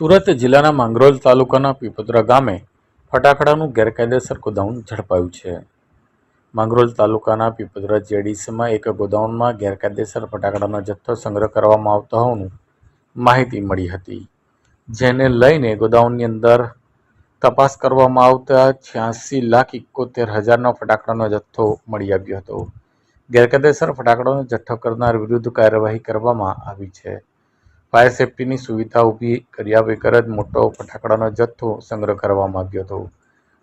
સુરત જિલ્લાના માંગરોલ તાલુકાના પીપોદરા ગામે ફટાકડાનું ગેરકાયદેસર ગોદાઉન ઝડપાયું છે. માંગરોલ તાલુકાના પીપોદરા જેડીસીમાં એક ગોદાઉનમાં ગેરકાયદેસર ફટાકડાનો જથ્થો સંગ્રહ કરવામાં આવતો હોવાનું માહિતી મળી હતી. જેને લઈને ગોદાઉનની અંદર તપાસ કરવામાં આવતા છ્યાસી લાખ એકોતેર હજારનો ફટાકડાનો જથ્થો મળી આવ્યો હતો. ગેરકાયદેસર ફટાકડાનો જથ્થો કરનાર વિરુદ્ધ કાર્યવાહી કરવામાં આવી છે. ફાયર સેફટીની સુવિધા ઊભી કર્યા વગર જ મોટો ફટાકડાનો જથ્થો સંગ્રહ કરવામાં આવ્યો હતો.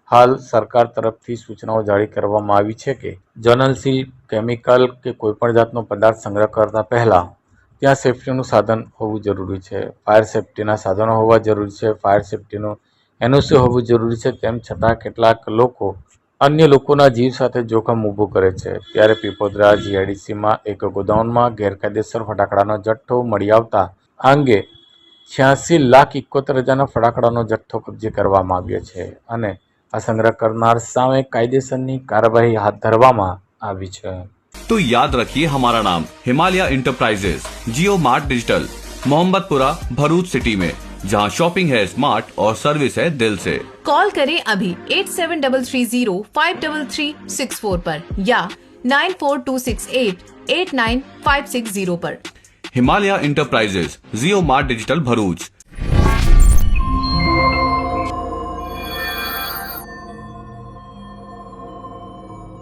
હાલ સરકાર તરફથી સૂચનાઓ જારી કરવામાં આવી છે કે જર્નલસી કેમિકલ કે કોઈપણ જાતનો પદાર્થ સંગ્રહ કરતા પહેલાં ત્યાં સેફટીનું સાધન હોવું જરૂરી છે. ફાયર સેફટીના સાધનો હોવા જરૂરી છે. ફાયર સેફટીનું એનઓસી હોવું જરૂરી છે. તેમ છતાં કેટલાક લોકો અન્ય લોકોના જીવ સાથે જોખમ ઊભું કરે છે. ત્યારે પીપોદરા, જીઆઈડીસીમાં એક ગોદાઉનમાં ગેરકાયદેસર ફટાકડાનો જથ્થો મળી આવતા આ અંગે છ્યાસી લાખ એકોતેર હજારનો ફટાકડાનો જથ્થો કબજે કરવામાં આવ્યો છે અને આ સંગ્રહ કરનાર સામે કાયદેસરની કાર્યવાહી હાથ ધરવામાં આવી છે तो याद रखिए हमारा नाम Himalaya enterprises Jio mart digital Mohammadpura Bharuch city में जहां शॉपिंग है स्मार्ट और सर्विस है दिल से कॉल करें अभी eight seven double three zero five double three six four पर या nine four two six eight eight nine five six zero पर Himalaya enterprises Jio mart digital Bharuch